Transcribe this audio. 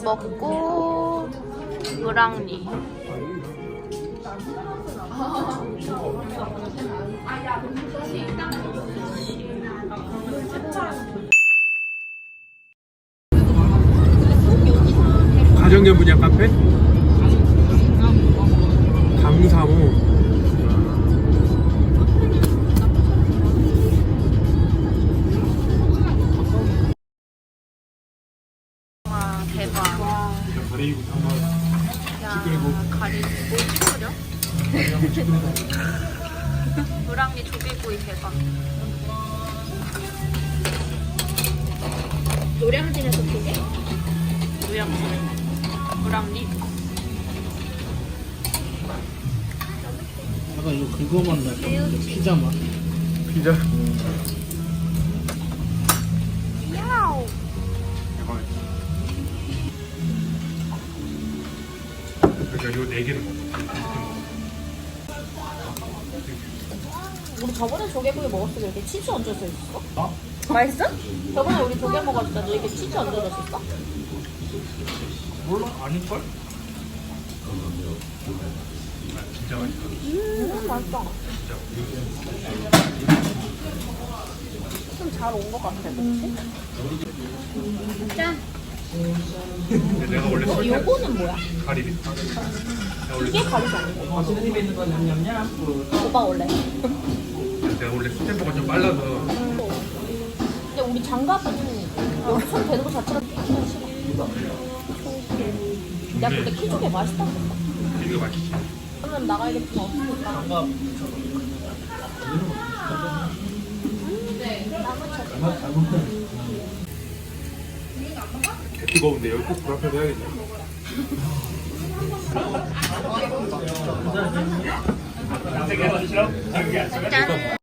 먹고 무랑리. 가정견 분야 카페? 강사모 가리고 한번 야 찌끄리고. 가리고 뭐 찌그려? 무랑리 조개구이 대박. 노량진에서 조개? 무양지 무랑리. 약간 이거 그거만 나 피자 맛. 피자 그러니까 요 네 개를 먹어 우리 저번에 조개구이 먹었을 때 이렇게 치즈 얹어져 있었어? 어? 맛있어? 저번에 우리 조개 먹었을 때도 이렇게 치즈 얹어져 있었어? 몰라 아닐걸? 진짜 맛있어 음 맛있다 좀 잘 온 것 같아 그치? 근데 내가 원래 어, 요거는 뭐야? 가리비. 내가 원래 이게 가리지 아니야? 오빠 원래. 내가 원래 스탬프가 좀 빨라서. 근데 우리 장갑은 여기 손 대는 거 자체가 그냥 싫어 야 근데 키조개 맛있다. 이거 맛있지. 그러면 나가야겠지만 없으니까 뜨거운데 여기 꼭 불 앞에서 해야겠네 짠.